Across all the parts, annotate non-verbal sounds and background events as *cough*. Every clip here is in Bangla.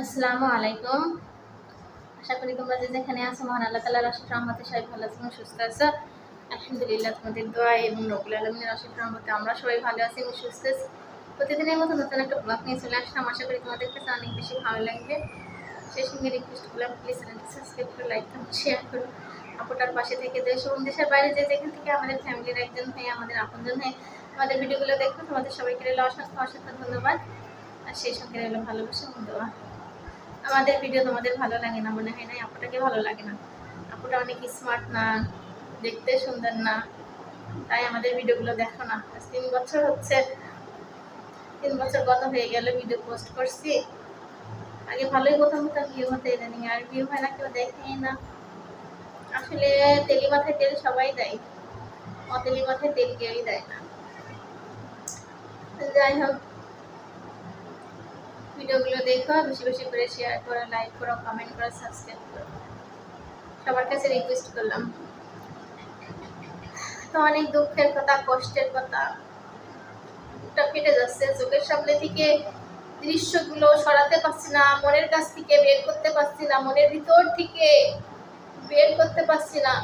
আসসালামু আলাইকুম। আশা করি তোমরা যে যেখানে আছো, মহান আল্লাহ তালার রশিদ রহমতে সবাই ভালো আছো সুস্থ আছো। আলহামদুলিল্লাহ, তোমাদের দোয়া এবং রকুল আলমিনের রশিদ রহমতে আমরা সবাই ভালো আছি এবং সুস্থ আছি। প্রতিদিনের মতো নতুন একটা ব্লগ নিয়ে চলে আসলাম। আশা করি তোমাদের কাছে অনেক বেশি ভালো লাগবে। সেই সঙ্গে রিকোয়েস্ট করলাম প্লিজ চ্যানেলটি সাবস্ক্রাইব করে লাইক করুন শেয়ার করুন আপুটার পাশে থেকে দেশ এবং দেশের বাইরে যে যেখান থেকে আমাদের ফ্যামিলির একজন হয়ে, আমাদের আপনজন হয়ে আমাদের ভিডিওগুলো দেখো, তোমাদের সবাইকে রইল অসংখ্য অসংখ্য ধন্যবাদ। আর সেই সঙ্গে রইল ভালোবাসা দোয়া। আমাদের ভিডিও তোমাদের ভালো লাগে না, মনে হয় না আপুটাকে ভালো লাগে না। আপুটা অনেক স্মার্ট না, দেখতে সুন্দর না, তাই আমাদের ভিডিওগুলো দেখো না। তিন বছর হচ্ছে, তিন বছর গত হয়ে গেল ভিডিও পোস্ট করছি। আগে ভালোই প্রথম প্রথম ভিউ হতে ইদানিং আর ভিউ হয় না, কেউ দেখেই না। আসলে তেলি মাথায় তেল সবাই দেয়। অতেলি মাথায় তেল কেউই দেয় না। যাই হোক ভিডিওগুলো দেখো, বেশি বেশি করে শেয়ার করো লাইক করো কমেন্ট করো সাবস্ক্রাইব করো। সবার কাছে রিকোয়েস্ট করলাম। তো অনেক দুঃখের কথা, কষ্টের কথা। বুকটা ফেটে যাচ্ছে, চোখের সামনে থেকে দৃশ্যগুলো সরাতে পারছি না, মনের কাছ থেকে বের করতে পারছি না, মনের ভিতর থেকে বের করতে পারছি না।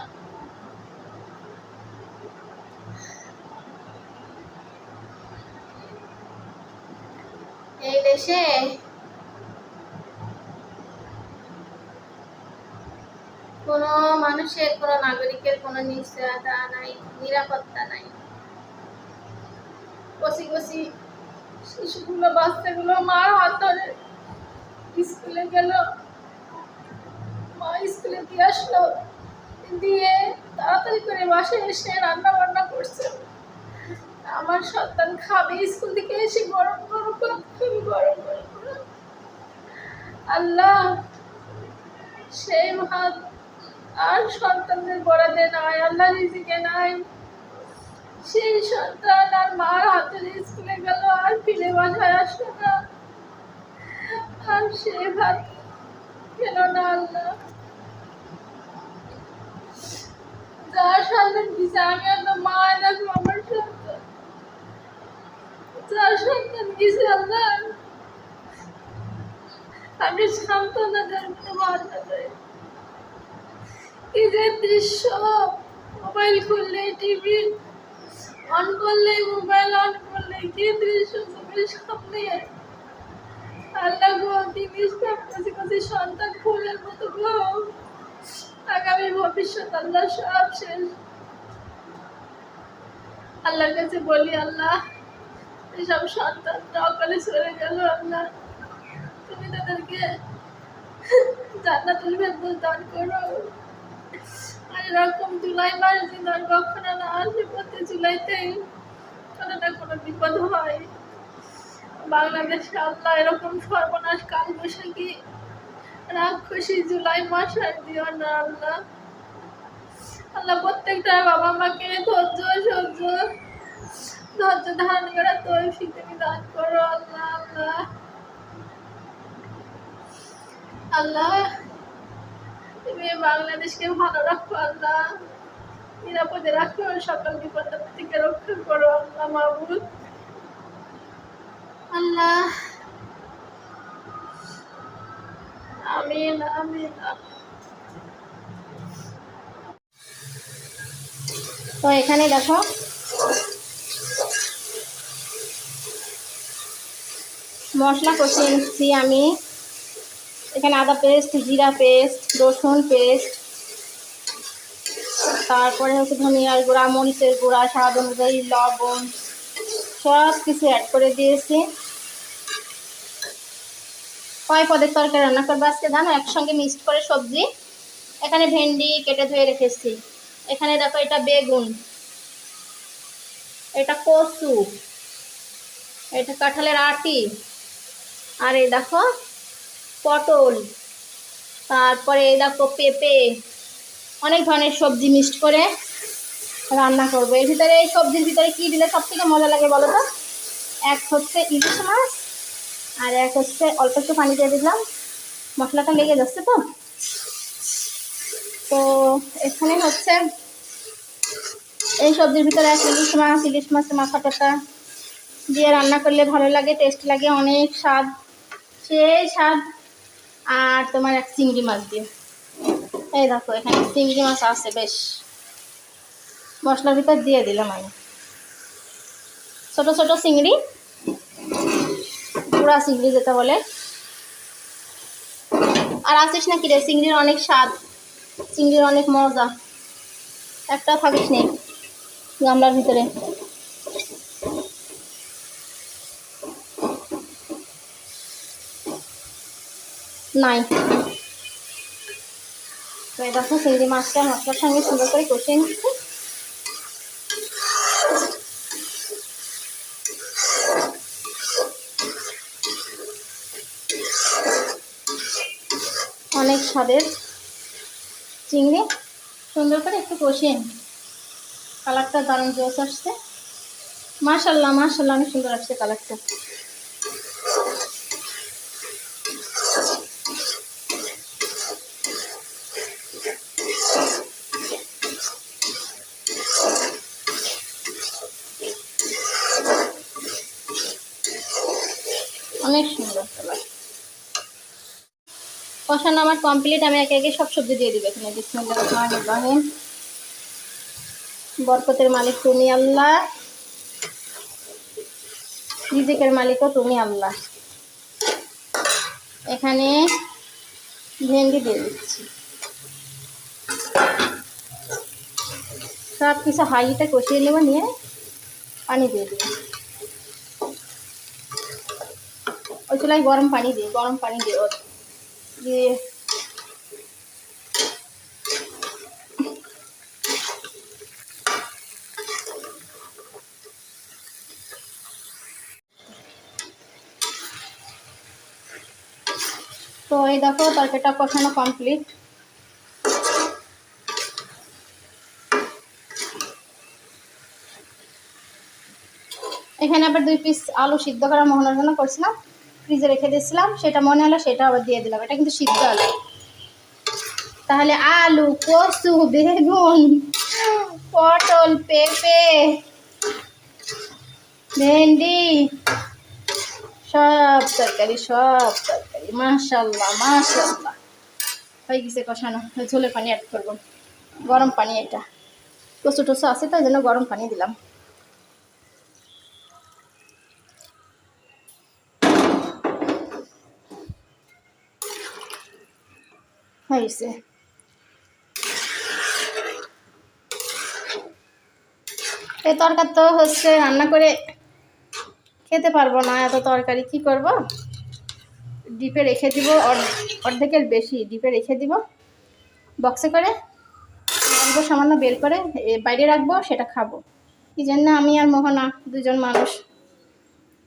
এই দেশে কোনো মানুষের, কোনো নাগরিকের কোনো নিশ্চয়তা নাই, নিরাপত্তা নাই। কষি কষি শিশুগুলো, বাচ্চাগুলো মার হাত ধরে স্কুলে গেল। মা স্কুলে দিয়ে আসলো। দিয়ে তাড়াতাড়ি করে বাসায় এসে রান্না বান্না করছে। আমার সন্তান খাবে, স্কুল থেকে এসে গরম গরম গরম গরম আল্লাহ সেই ভাত আর সন্তানদের বড়াতে নাই, আল্লাহ রিজিকে নাই। সেই সন্তান আর মার হাতে স্কুলে গেল, আর ফিরে বাসায় আসলো না। আর সে ভাত খেল না, আল্লাহ। যার সন্তান দিছে আমি তো মা দেখো আমার সন্তান যার সন্তান দিছে আল্লাহ। আমি সান্ত্বনা জানতে দৃশ্য, মোবাইল খুললে টিভি অন করলে মোবাইল অন করলে কি দৃশ্য, চোখের সামনে। আল্লাহ গো জিনিসটা কাছে কাছে সন্তান ফুলের মতো গো। আগামী ভবিষ্যৎ আল্লাহ সব শেষ। আল্লাহর কাছে বলি, আল্লাহ এসব সন্তান অকালে চলে গেল আল্লাহ তুমি তাদেরকে জান্নাতুল ফেরদৌস দান করো। আর এরকম জুলাই মাস দিন আর কখনো না আসে, প্রতি জুলাইতে কোনো না কোনো বিপদ হয়। বাংলাদেশে আল্লাহ এরকম সর্বনাশ কাল বৈশাখী রাক্ষসী জুলাই মাস আর দিও না আল্লাহ। আল্লাহ প্রত্যেকটা বাবা মাকে ধৈর্য সহ্য ধৈর্য ধারণ করা তৈফিক তুমি দান করো, আল্লাহ আল্লাহ। আল্লাহ, তুমি বাংলাদেশকে ভালো রাখো, আল্লাহ। নিরাপদে রাখো, সকল বিপদ থেকে রক্ষা করো, আল্লাহ মাহবুদ আল্লাহ। আমিন আমিন তো এখানে দেখো। মশলা কষিয়ে নিচ্ছি আমি। এখানে আদা পেস্ট, জিরা পেস্ট, রসুন পেস্ট। তারপরে হচ্ছে ধনিয়ার গুঁড়া, মরিচের গুঁড়া, স্বাদ অনুযায়ী লবণ। সব কিছু অ্যাড করে দিয়েছি। কয় পদের তরকারি রান্না করব আজকে জানো? একসঙ্গে মিক্সড করে সবজি। এখানে ভেন্ডি কেটে ধুয়ে রেখেছি। এখানে দেখো এটা বেগুন। এটা কচু। এটা কাঁঠালের আটি। আর এই দেখো, পটল, তারপরে এই দেখো পেঁপে, অনেক ধরনের সবজি মিক্সড করে রান্না করব। এর ভিতরে এই সবজির ভিতরে কী দিলে সব থেকে মজা লাগে বলো তো? এক হচ্ছে ইলিশ মাছ, আর এক হচ্ছে অল্প একটু পানি দিয়ে দিলাম। মশলাটা লেগে যাচ্ছে তো? তো এখানে হচ্ছে এই সবজির ভিতরে এক ইলিশ মাছ, ইলিশ মাছের মাথা টাটা দিয়ে রান্না করলে ভালো লাগে, টেস্ট লাগে, অনেক স্বাদ সেই স্বাদ আর তোমার এক চিংড়ি মাছ দিয়ে। এই দেখো, এখানে চিংড়ি মাছ আছে, বেশ। মশলার ভিতর দিয়ে দিলাম আমি। ছোট ছোট চিংড়ি পুরা চিংড়ি যেটা বলে। আর আসিস না কি রে? চিংড়ির অনেক স্বাদ, চিংড়ির অনেক মজা। একটা থাকিস নেই গামলার ভিতরে। নাই তো এই দেখো চিংড়ি মাছটা মশলার সঙ্গে সুন্দর করে কষিয়ে নিচ্ছি। অনেক স্বাদের চিংড়ি। সুন্দর করে একটু কষিয়ে নিই। কালারটা দারুণ জোস আসছে। মাশাল্লাহ মাশাল্লাহ, অনেক সুন্দর আসছে কালারটা অনেক সুন্দর কালার কষানো আমার কমপ্লিট আমি একে একে সব সবজি দিয়ে দিবে এখানে। বিসমিল্লাহ রহমান বরকতের মালিক তুমি আল্লাহ। রিজিকের মালিকও তুমি আল্লাহ। এখানে ভেন্ডি দিয়ে দিচ্ছি। সব কিছু হাইটা কষিয়ে নেব, নিয়ে পানি দিয়ে দেবো। ওই চুলায় গরম পানি দিই, গরম পানি দিয়ে দিয়ে তো এই দেখো, তরকারিটা কষানো কমপ্লিট এখানে আবার দুই পিস আলু সিদ্ধ করা মোহনার জন্য করছিলাম। ফ্রিজে রেখে দিয়েছিলাম, সেটা মনে হলো সেটা আবার দিয়ে দিলাম। এটা কিন্তু সিদ্ধ আলু। তাহলে আলু, কচু, বেগুন, পটল, পেঁপে, ভেন্ডি, সব তরকারি সব তরকারি। মাশাল্লাহ মাশাল্লাহ হয়ে গেছে কষানো। ঝোলের পানি অ্যাড করব। গরম পানি এটা। কচু টসু আছে তো ওই জন্য গরম পানি দিলাম। হয়েছে। এই তরকার তো হচ্ছে রান্না করে খেতে পারব না, এত তরকারি কি করব? ডিপে রেখে দিব অর্ধ- অর্ধেকের বেশি ডিপে রেখে দিব। বক্সে করে রাখব সামান্য বের করে বাইরে রাখব, সেটা খাব। এই জন্য আমি আর মোহনা দুজন মানুষ।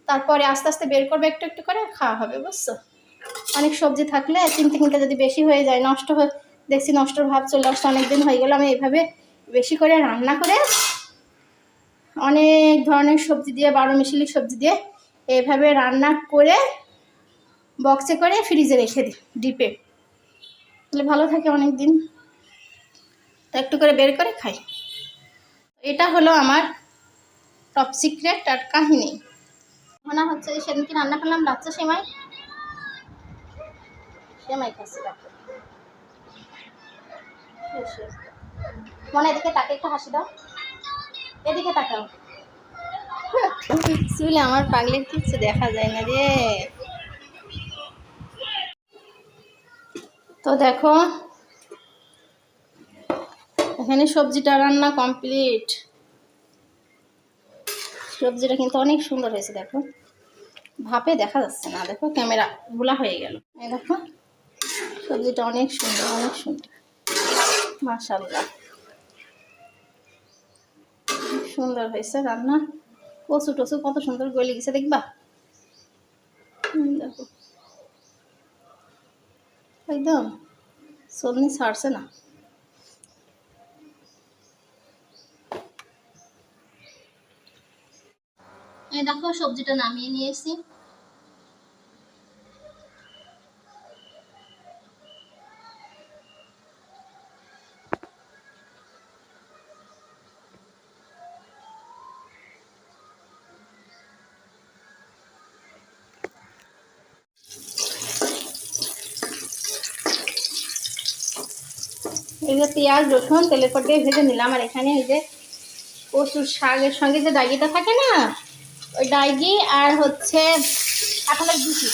তারপরে আস্তে আস্তে বের করব, একটু একটু করে খাওয়া হবে, বুঝছ? অনেক সবজি থাকলে কিনতে কিনতে যদি বেশি হয়ে যায়, নষ্ট হয়ে, দেখছি নষ্টর ভাব চলে আসছে, অনেক দিন হয়ে গেল, আমি এইভাবে বেশি করে রান্না করে অনেক ধরনের সবজি দিয়ে, বারো মিশালি সবজি দিয়ে এভাবে রান্না করে বক্সে করে ফ্রিজে রেখে দিই ডিপে তাহলে ভালো থাকে অনেক দিন তো একটু করে বের করে খাই। এটা হলো আমার টপ সিক্রেট আর কাহিনী। মনে হচ্ছে সেদিনকে রান্না করলাম বাচ্চা সেমাই। এদিকে তাকে একটু হাসি দাও। এদিকে *laughs* আমার পাগলের কিচ্ছু দেখা যায় না রে। তো দেখো, এখানে সবজিটা রান্না কমপ্লিট। সবজিটা কিন্তু অনেক সুন্দর হয়েছে, দেখো। ভাপে দেখা যাচ্ছে না, দেখো, ক্যামেরা ভোলা হয়ে গেল। এই দেখো সবজিটা অনেক সুন্দর অনেক সুন্দর। মাশাল্লাহ সুন্দর হয়েছে রান্না। কচু টচু কত সুন্দর গলে গেছে, দেখবা? দেখো। একদম সবনি ছাড়ছে না। দেখো, সবজিটা নামিয়ে নিয়ে যে পেঁয়াজ, রসুন, তেলের পর দিয়ে ভেজে নিলাম। আর এখানে এই যে কচুর শাকের সঙ্গে যে ডাইগিটা থাকে না, ওই ডাইগি আর হচ্ছে আপনার বিচি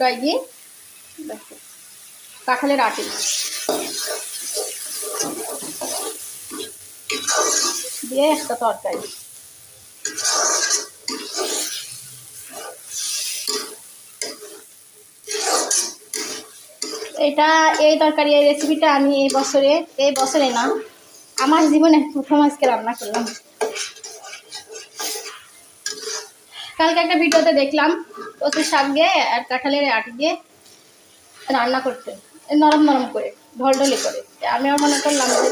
ডাইগি দেখো, কাঁঠালের আটি। দিয়ে একটা তরকারি। এটা, এই তরকারি, এই রেসিপিটা আমি এই বছরে এই বছরে না, আমার জীবনে প্রথম আজকে রান্না করলাম। কালকে একটা ভিডিওতে দেখলাম কচুর শাক দিয়ে আর কাঁঠালের আটি দিয়ে রান্না করতে, নরম নরম করে, ঢলঢলে করে। আমিও মনে করলাম যে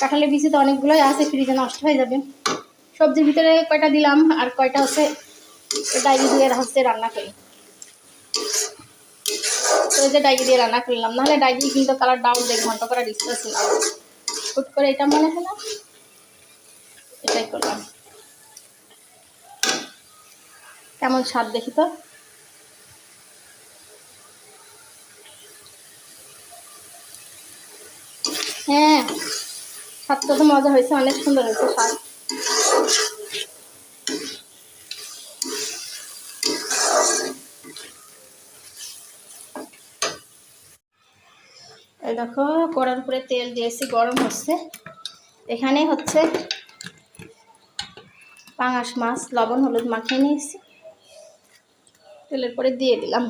কাঁঠালের বিচি তো অনেকগুলোই আছে, ফ্রিজে নষ্ট হয়ে যাবে। সবজির ভিতরে কয়টা দিলাম আর কয়টা হচ্ছে ডাইরি দিয়ে হচ্ছে রান্না করি। তো যে ডাইরি দিয়ে রান্না করলাম, নাহলে ডাইরি কিন্তু কালার ডাউন দেখ ঘণ্টা করার ইচ্ছা ছিল। হুট করে এটা মনে হলো, এটাই করলাম। কেমন স্বাদ দেখি তো? হ্যাঁ স্বাদটা তো মজা হয়েছে, অনেক সুন্দর হয়েছে স্বাদ। দেখো, কড়ার উপরে তেল দিয়েছি, গরম হচ্ছে। এখানে হচ্ছে পাঙাশ মাছ, লবণ, হলুদ মাখিয়ে নিয়েছি। তেলের পরে দিয়ে দিলাম।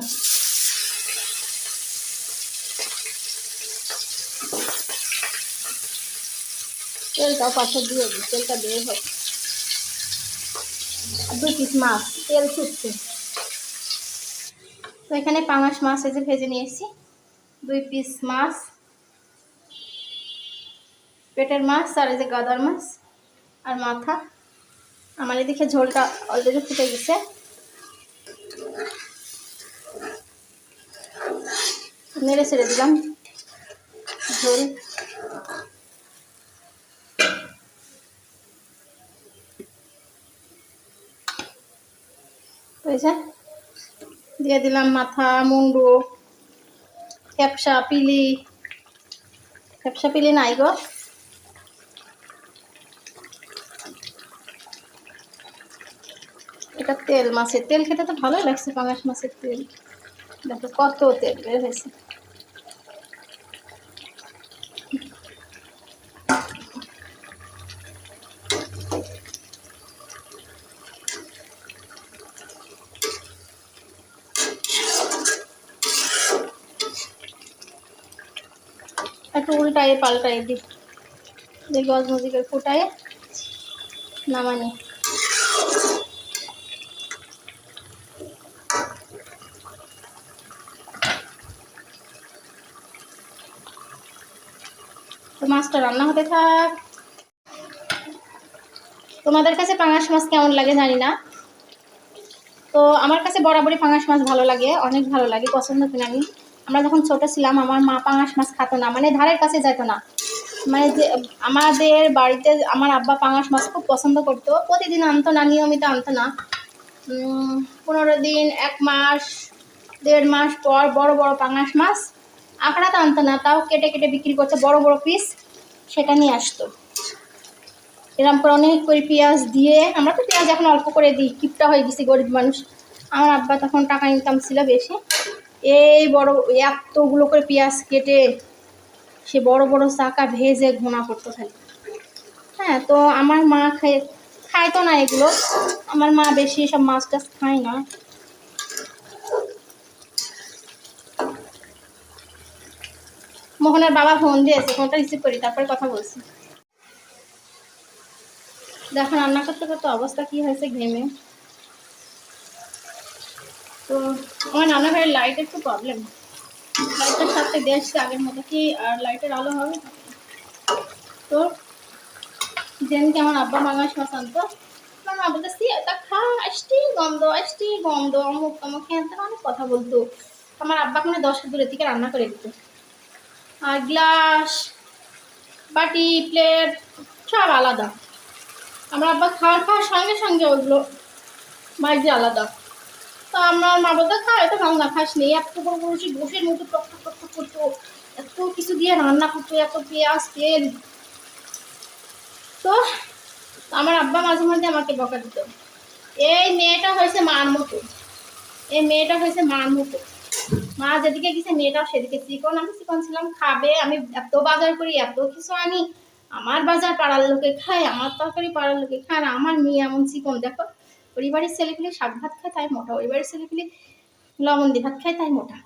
তেলটা পাশে দিয়ে দিই, তেলটা দিয়ে হোক। দুই পিস মাছ, তেল ছুটছে তো এখানে পাঙাশ মাছ যে ভেজে নিয়েছি। দুই পিস মাছ, পেটের মাছ আর এই যে গাদার মাছ আর মাথা। আমার এদিকে ঝোলটা অলরেডি ফুটে গেছে। নেড়ে ছেড়ে দিলাম। ঝোল দিয়ে দিলাম মাথা, মুন্ডু, ক্যাপসা, পিলি। ক্যাপসা, পিলি নাই গো। এটা তেল মাছের তেল খেতে তো ভালোই লাগছে, পাঙাশ মাছের তেল। দেখো কত তেল বের হয়েছে। একটু উল্টায়ে পাল্টায়ে দিই। দিয়ে গজ মজিকে ফুটায়ে। নামানি। তো মাছটা রান্না হতে থাক। তোমাদের কাছে পাঙাশ মাছ কেমন লাগে জানি না। তো আমার কাছে বরাবরই পাঙাশ মাছ ভালো লাগে, অনেক ভালো লাগে, পছন্দ করি আমি। আমরা যখন ছোট ছিলাম, আমার মা পাঙাশ মাছ খাতো না মানে ধারের কাছে যেত না। মানে যে, আমাদের বাড়িতে আমার আব্বা পাঙাশ মাছ খুব পছন্দ করতো। প্রতিদিন আনতো না, নিয়মিত আনতো না। পনেরো দিন, এক মাস, দেড় মাস পর বড় বড় পাঙাশ মাছ আঁকড়াতে আনতো না, তাও কেটে কেটে বিক্রি করতো বড় বড় পিস সেটা নিয়ে আসতো। এরকম করে অনেক করে পেঁয়াজ দিয়ে, আমরা তো পেঁয়াজ এখন অল্প করে দিই, কিপটা হয়ে গেছি গরিব মানুষ। আমার আব্বা তখন টাকা ইনকাম ছিল বেশি। এই বড় এতগুলো করে পেঁয়াজ কেটে সে বড় বড় চাকা ভেজে ঘোনা করতো খালি হ্যাঁ তো আমার মা খাই খাইতো না এগুলো। আমার মা বেশি সব মাছ টাছ খায় না। মোহনের বাবা ফোন দিয়েছে, ফোনটা রিসিভ করি, তারপরে কথা বলছি। দেখো, রান্না করতে করতে অবস্থা কি হয়েছে ঘেমে। তো আমার রান্নাঘরের লাইট একটু প্রবলেম লাইটের সাথে দেখছি আগের মতো কি আর লাইটের আলো হবে? তো যেদিনকে আমার আব্বা মাঙাশ মাছ আনতো আমার মা বলতেছি এটা খা আসটি গন্ধ আসটি গন্ধ, অমুক, তমুক হ্যাঁ অনেক কথা বলতো। আমার আব্বা মানে দশ দূরের থেকে রান্না করে দিত। আর গ্লাস বাটি প্লেট সব আলাদা। আমার আব্বা খাওয়ার খাওয়ার সঙ্গে সঙ্গে ওগুলো মাইজে আলাদা। তো আমার মা বলতো খা এটা ভালো না খাস নি এত বড় বড় সেই গোসের মতো টক টক টক করতো, এত কিছু দিয়ে রান্না করতো, এত পেঁয়াজ, তেল। তো আমার আব্বা মাঝে মাঝে আমাকে বকা দিত। এই মেয়েটা হয়েছে মার মতো। এই মেয়েটা হয়েছে মার মতো। মা যেদিকে গেছে, মেয়েটাও সেদিকে। চিকন, আমি চিকন ছিলাম, খাবে, আমি এত বাজার করি, এত কিছু আনি। আমার বাজার পাড়ার লোকে খায়, আমার তরকারি পাড়ার লোকে খায়, আর আমার মেয়ে এমন চিকন। দেখো বাড়ির ছেলেগুলি শাক ভাত খায়, তাই মোটা। বাড়ির ছেলেগুলি লবণ দিয়ে ভাত খায়, তাই মোটা।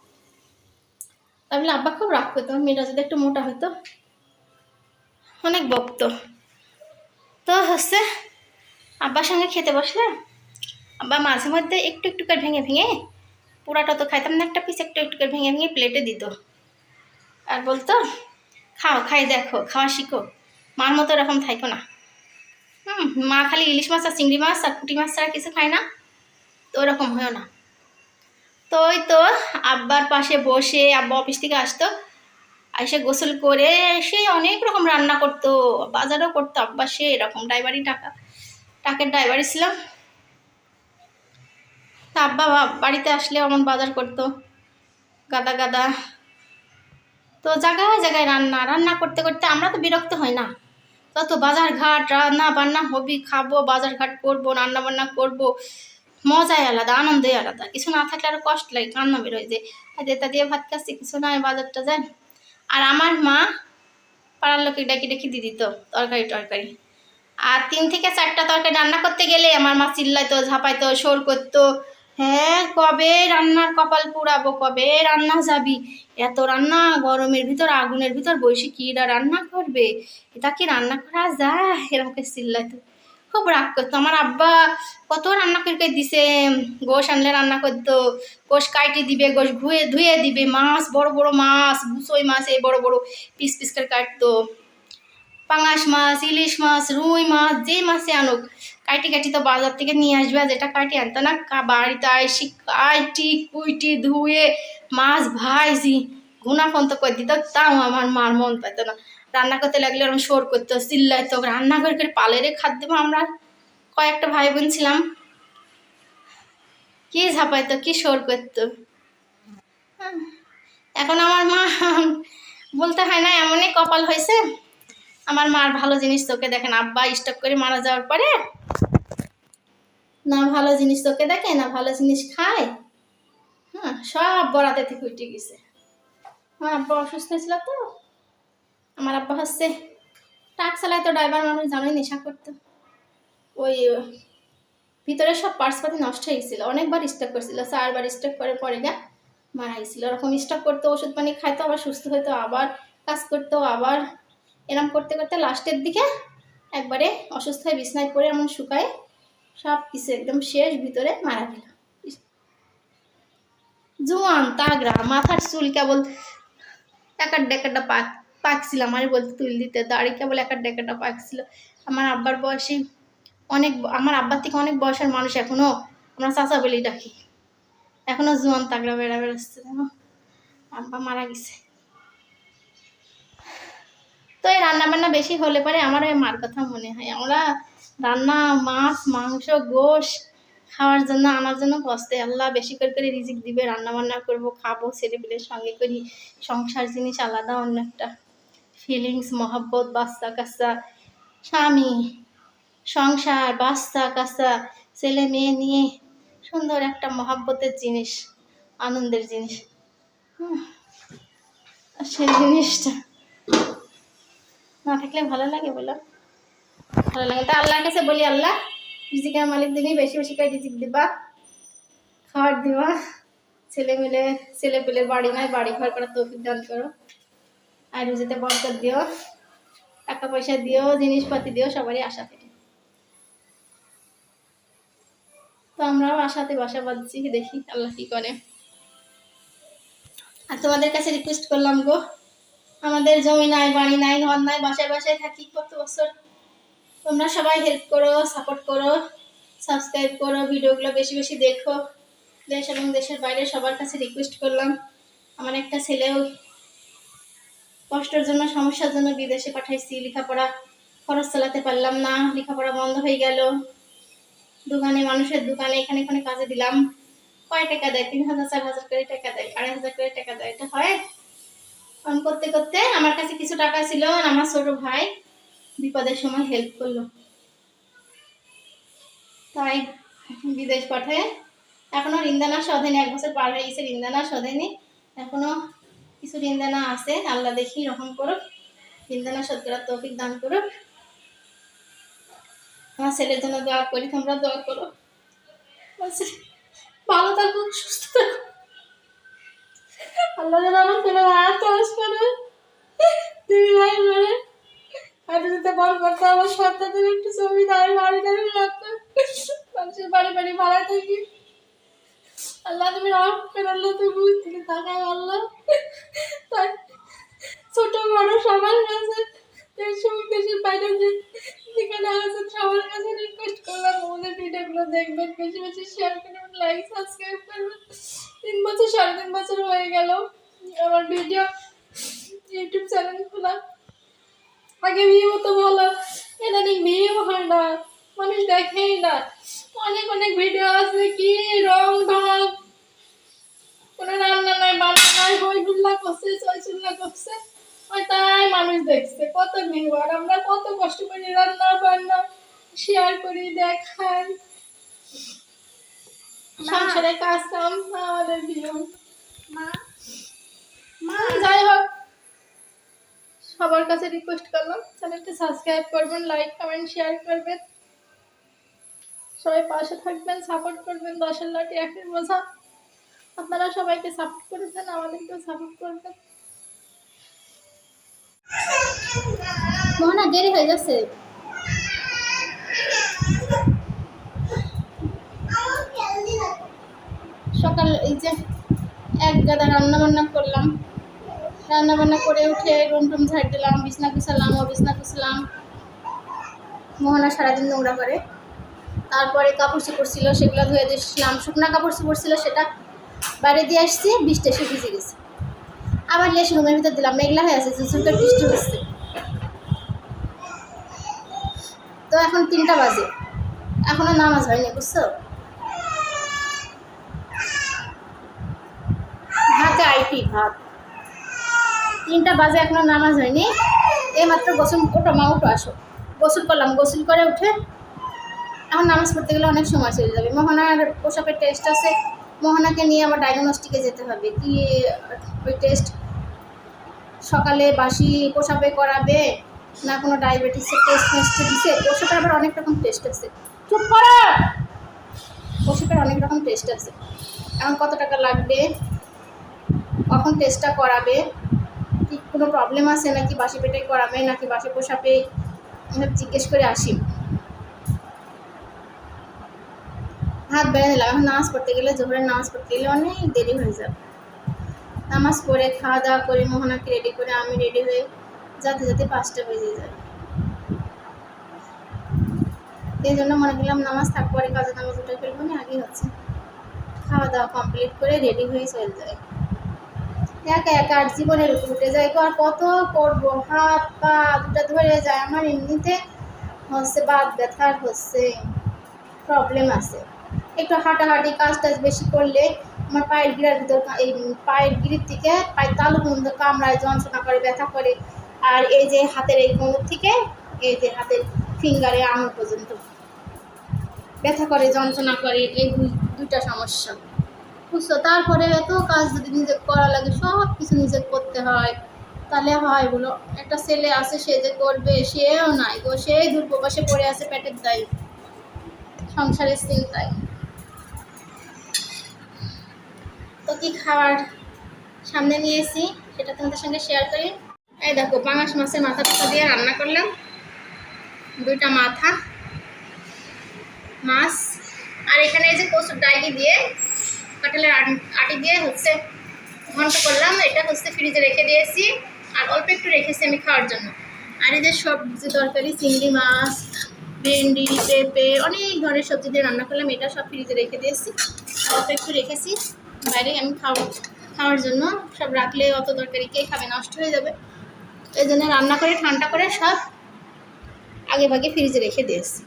তাহলে আব্বা, খুব রাগ করতো। মেয়েটা যদি একটু মোটা হতো অনেক বকত। তো হচ্ছে, আব্বার সঙ্গে খেতে বসলে আব্বা মাঝে মধ্যে একটু একটু করে ভেঙে ভেঙে পুরাটা তো খাইতাম না, একটা পিস একটু একটু করে ভেঙে ভেঙে প্লেটে দিত। আর বলতো, খাও, খাই, দেখো, খাওয়া শিখো। মার মতো এরকম থাইকো না। হুম, মা খালি ইলিশ মাছ আর চিংড়ি মাছ আর পুঁটি মাছ ছাড়া কিছু খায় না। তো ওরকম হয়েও না। তো ওই তো আব্বার পাশে বসে আব্বা অফিস থেকে আসতো। এসে গোসল করে সে অনেক রকম রান্না করতো, বাজারও করতো। আব্বা সে এরকম ড্রাইভারি টাকা, টাকের ড্রাইভারি ছিলাম। তা আব্বা বাড়িতে আসলে অমন বাজার করতো, গাদা গাদা। তো জায়গায় জায়গায় রান্না রান্না করতে করতে আমরা তো বিরক্ত হই না। তত বাজার ঘাট রান্না বান্না হবি, খাব বাজার ঘাট করব রান্না বান্না করব। মজাই আলাদা, আনন্দই আলাদা। কিছু না থাকলে আরও কষ্ট লাগে, কান্না বেরোয় যে তা দিয়ে ভাত খাচ্ছি, কিছু নাই বাজারটা যায় আর আমার মা পাড়ার লোকে ডেকে ডেকে দিয়ে দিত তরকারি, টরকারি। আর তিন থেকে চারটা তরকারি রান্না করতে গেলে আমার মা চিল্লাইতো, ঝাঁপাইতো, শোর করতো। হ্যাঁ কবে রান্নার কপাল পুড়াবো, কবে রান্না যাবি? এত রান্না, গরমের ভিতর, আগুনের ভিতর, বসে কিরা রান্না করবে? এটা কি রান্না করা যায়? এরকম করে চিল্লাইতো। খুব রাগ করতো। আমার আব্বা কত রান্না করে দিছে। গোশ আনলে রান্না করতো। গোশ কাইটে দিবে, গোশ ধুয়ে ধুয়ে দিবে। মাছ, বড় বড় মাছ, বুসই মাছ, এই বড় বড় পিস পিস করে কাটতো। পাঙাশ মাছ, ইলিশ মাছ, রুই মাছ যে মাছে আনুক। কাটি কাটি তো বাজার থেকে নিয়ে আসবে, আর যেটা কাটি আনতো না বাড়িতে আইসি কাইটি কুইটি, ধুয়ে, মাছ ভাইছি গুনা তো করে দিত, তাও আমার মার মন পাইতো না। রান্না করতে লাগলে ওরকম শোর করতো, চিল্লাইতো, রান্না করে করে পালেরে খাদ্য দেবো আমরা। কয়েকটা ভাই বোন ছিলাম। কি ঝাপাইতো, কি শোর করতো। এখন আমার মা বলতে হয় না, এমনই কপাল হয়েছে। আমার মার ভালো জিনিস তোকে দেখেন। আব্বা স্টক করে মারা যাওয়ার পরে না ভালো জিনিস তোকে দেখে, না ভালো জিনিস খায়। হ্যাঁ সব বরাতে থেকে উঠে গেছে। আমার আব্বা অসুস্থ ছিল তো। আমার আব্বা হচ্ছে ট্রাক চালায় তো ড্রাইভার মানুষ জানোই নেশা করতো। ওই ভিতরে সব পার্সপাতি নষ্ট হয়ে গেছিল। অনেকবার স্টক করছিল, চারবার স্টক করে পরে গা মারা গেছিল। ওরকম স্টক করতো, ওষুধ পানি খাইতো, আবার সুস্থ হতো আবার কাজ করতো, আবার এরম করতে করতে লাস্টের দিকে একবারে অসুস্থ হয়ে বিছনায় পড়ে এমন শুকায়, সব কিছু একদম শেষ ভিতরে মারা গেল। জোয়ান, তাগড়া, মাথার চুল কেবল একার ডেকাটা পাক, পাকছিল আমারই বলতে তুল দিতে, দাড়ি কেবল একার ডেকাটা পাকছিল। আমার আব্বার বয়সে অনেক আমার আব্বার থেকে অনেক বয়সের মানুষ এখনও আমরা চাচা বলেই ডাকি। এখনও জোয়ান, তাগড়া বেড়া বেড়াচ্ছে আব্বা মারা গেছে। তো এই রান্নাবান্না বেশি হলে পরে আমার ওই মার কথা মনে হয়। আমরা রান্না মাছ মাংস গোশ খাওয়ার জন্য আনার জন্য বসতে আল্লাহ বেশি করে করে রিজিক দিবে রান্নাবান্না করব খাব ছেলেপিলের সঙ্গে করি। সংসার জিনিস আলাদা অন্য একটা ফিলিংস মহব্বত বাচ্চা কাচ্চা স্বামী সংসার বাচ্চা কাচ্চা ছেলে মেয়ে নিয়ে সুন্দর একটা মহাব্বতের জিনিস আনন্দের জিনিস। হুম, সেই জিনিসটা। না থাকলে ভালো লাগে বলো? ভালো লাগে। তা আল্লাহর কাছে বলি, আল্লাহ, রিজিকের মালিক দিনই বেশি বেশি করে রিজিক দিবা, খাবার দিবা, ছেলে মিলে, ছেলে পেলে বাড়ি নাই বাড়ি ঘর করার তৌফিক দান করো। আর রুজিতে বরকত দিও, টাকা পয়সা দিও, জিনিসপাতি দিও, সবারই আশা থেকে। তো আমরাও আশাতে বাসা বাঁধছি, দেখি আল্লাহ কি করে। আর তোমাদের কাছে রিকোয়েস্ট করলাম গো আমাদের জমি নাই, বাড়ি নাই, ঘর নাই, বাসায় বাসায় থাকি কত বছর। তোমরা সবাই হেল্প করো সাপোর্ট করো সাবস্ক্রাইব করো, ভিডিওগুলো বেশি বেশি দেখো। দেশ এবং দেশের বাইরে সবার কাছে রিকোয়েস্ট করলাম। আমার একটা ছেলেও কষ্টের জন্য, সমস্যার জন্য বিদেশে পাঠাইছি, লেখাপড়া খরচ চালাতে পারলাম না, লেখাপড়া বন্ধ হয়ে গেল। দোকানে, মানুষের দোকানে এখানে এখানে কাজে দিলাম। কয় টাকা দেয়? তিন হাজার, চার হাজার করে টাকা দেয়, আড়াই হাজার করে টাকা দেয়। এটা হয়? কাম করতে করতে আমার কাছে কিছু টাকা ছিল আমার ছোট ভাই বিপদের সময় হেল্প করল। তাই বিদেশ পাঠায়। এখনও রিন্দানা সধেনি, এক বছর পার হয়ে গেছে রিন্দানা সধেনি। এখনও কিছু রিন্দানা আছে, আল্লাহ দেখি রকম করুক। রিন্দানা করার তৌফিক দান করুক। আমার ছেলের জন্য দোয়া করি, তোমরা দোয়া করো। ভালো থাকুক, সুস্থ থাকুক। আল্লাহ যেন আমার ছেলে হাত তরস করে। দিদি ভাই করে আর যদি বল করতে, আমার সন্তানদের একটু সুবিধা হয় বাড়ি গাড়ি লাগতো মানুষের বাড়ি বাড়ি ভাড়া থাকি। আল্লাহ তুমি রহম করে, আল্লাহ তুমি বুঝতে থাকায় আল্লাহ। ছোট বড় সবার কাছে দেশ দেশের বাইরে যে যেখানে আছে সবার কাছে রিকোয়েস্ট করলাম, আমাদের ভিডিওগুলো দেখবেন, বেশি বেশি শেয়ার করবেন লাইক সাবস্ক্রাইব করবেন। তিন বছর, সাড়ে তিন বছর হয়ে গেল। আমার ভিডিও ইউটিউব চ্যানেল খোলা। আগে ভিউ তো ভালো ইদানিং ভিউ হয় না, মানুষ দেখেই না। অনেক অনেক ভিডিও আছে, কি রং ঢং। কোনো রান্না নাই, বান্না নাই হই হুল্লা করছে চই চুল্লা করছে। ওই তাই মানুষ দেখছে, কত ভিউ। আর আমরা কত কষ্ট করি রান্না বান্না শেয়ার করি, দেখাই। সংসারে কাজ কাম আমাদের ভিউ মা। যাই হোক। সবার কাছে রিকোয়েস্ট করলাম চ্যানেলটি সাবস্ক্রাইব করবেন লাইক কমেন্ট শেয়ার করবেন। সবাই পাশে থাকবেন সাপোর্ট করবেন দশের লাঠি একের বোঝা। আপনারা সবাইকে সাপোর্ট করেছেন আমাদেরকেও সাপোর্ট করবেন মোহনা দেরি হয়ে যাচ্ছে। সকাল এই যে এক গাদা রান্না বান্না করলাম। রান্না বান্না করে উঠে রুম টুম ঝাড় দিলাম, বিছনা গুছালাম ও বিছনা গুছলাম। মোহনা সারাদিন নোংরা করে। তারপরে কাপড় চোপড় ছিল, সেগুলো ধুয়ে দিয়েছিলাম। শুকনা কাপড় চোপড় ছিল, সেটা বাইরে দিয়ে আসছি, বৃষ্টি এসে ভিজে গেছে। আবার লেস রুমের ভিতর দিলাম, মেঘলা হয়ে আছে ঝুঁচুরটা বৃষ্টি হচ্ছে। তো এখন তিনটা বাজে। এখনও নামাজ হয়নি, বুঝছ? ভাতে আইপি ভাত তিনটা বাজে এখনও নামাজ হয়নি। এই মাত্র গোসল ওটো মা উঠো আসো। গোসল করলাম, গোসল করে উঠে এখন নামাজ পড়তে গেলে অনেক সময় চলে যাবে। মোহনার পোশাকের টেস্ট আছে। মোহনাকে নিয়ে আমার ডায়াগনস্টিকে যেতে হবে। কি ওই টেস্ট সকালে বাসি পোশাকে করাবে না কোনো ডায়াবেটিসের টেস্ট টেস্ট দিছে? পোশাকের আবার অনেক রকম টেস্ট আছে। চুপ করো! পোশাকের অনেক রকম টেস্ট আছে। এখন কত টাকা লাগবে? কখন টেস্টটা করাবে? কি কোনো প্রবলেম আছে নাকি বাসি পেটে করাবে নাকি বাসি পোশাকে? এসব জিজ্ঞেস করে আসি। হাত বেড়ে দিলাম এখন নামাজ পড়তে গেলে, জোহরের নামাজ পড়তে গেলে অনেক দেরি হয়ে যাবে। নামাজ পড়ে খাওয়া দাওয়া করে, মোহনাকে রেডি করে আমি রেডি হয়ে যাতে যাতে পাঁচটা বেজে যায়। এই জন্য মনে করলাম নামাজ থাক পরে কাজে নামাজ উঠে ফেলব না আগেই হচ্ছে। খাওয়া দাওয়া কমপ্লিট করে রেডি হয়ে চলে যায় একা একা আর জীবনের উঠে যায় আর কত করব? হাত পা দুটা ধরে যায়, আমার এমনিতে হচ্ছে বাদ ব্যথার হচ্ছে প্রবলেম আছে। একটু হাঁটাহাঁটি কাজ টাজ বেশি করলে আমার পায়ের গিরার ভিতর এই পায়ের গিরির থেকে পায়ের তালু পর্যন্ত কামড়ায়, যন্ত্রণা করে, ব্যথা করে। আর এই যে হাতের এই কোমর থেকে এই যে হাতের ফিঙ্গারে আঙুল পর্যন্ত ব্যথা করে, যন্ত্রণা করে, এই দুই দুইটা সমস্যা। বুঝছ? তারপরে এত কাজ যদি নিজে করা লাগে সব কিছু নিজে করতে হয়। তাহলে হয় বলো, একটা ছেলে আছে, সে যে করবে, সেও নাই গো। সেই দুর্প্রবাসে পড়ে আছে পেটের দায়ী। সংসারের চিন্তায়। তো কি খাবার সামনে নিয়েছি সেটা তোমাদের সঙ্গে শেয়ার করি। এই দেখো, পাঙাশ মাছের মাথা টাথা দিয়ে রান্না করলাম। দুইটা মাথা, মাছ, আর এখানে এই যে কচুর ডাইলি দিয়ে কাঁঠালের আট- দিয়ে হচ্ছে ঘন্ট করলাম, এটা হচ্ছে ফ্রিজে রেখে দিয়েছি, আর অল্প একটু রেখেছি আমি খাওয়ার জন্য। আর এই যে সবজি তরকারি, চিংড়ি মাছ, ভেন্ডি, পেঁপে, অনেক ধরনের সবজি দিয়ে রান্না করলাম, এটা সব ফ্রিজে রেখে দিয়েছি। অল্প একটু রেখেছি, বাইরে আমি খাব খাওয়ার জন্য। সব রাখলে অত তরকারি কে খাবে? নষ্ট হয়ে যাবে। এই জন্য রান্না করে, ঠান্ডা করে সব আগে ভাগে ফ্রিজে রেখে দিয়েছি।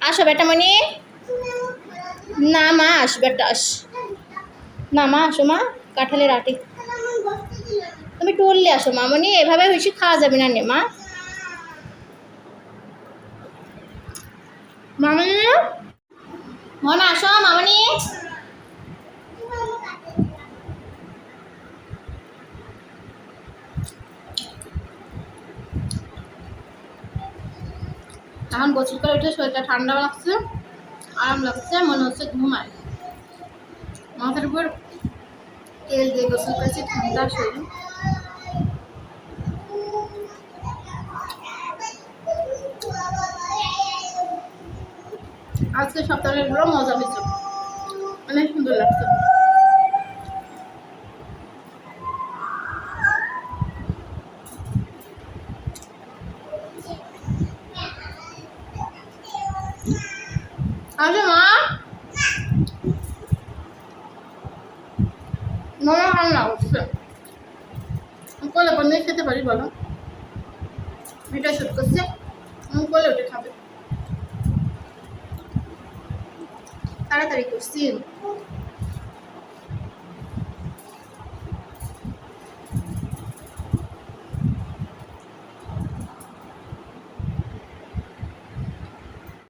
আসো মনি না, মা, আসবে বেটা আস। না, মা, আসো, মা, কাঁঠালের আটি। তুমি টুললে আসো, মামনি, এভাবে বেশি খাওয়া যাবে না নে, মা। মামনি মন, আসো, মামনি। এখন গোসল করে উঠে শরীরটা ঠান্ডা লাগছে। আরাম লাগছে, মনে হচ্ছে ঘুমায় মাথার উপর তেল দিয়ে গোসল করেছি, ঠান্ডা শরীর। আজকে সপ্তাহের পুরো মজা হয়েছে অনেক সুন্দর লাগছে।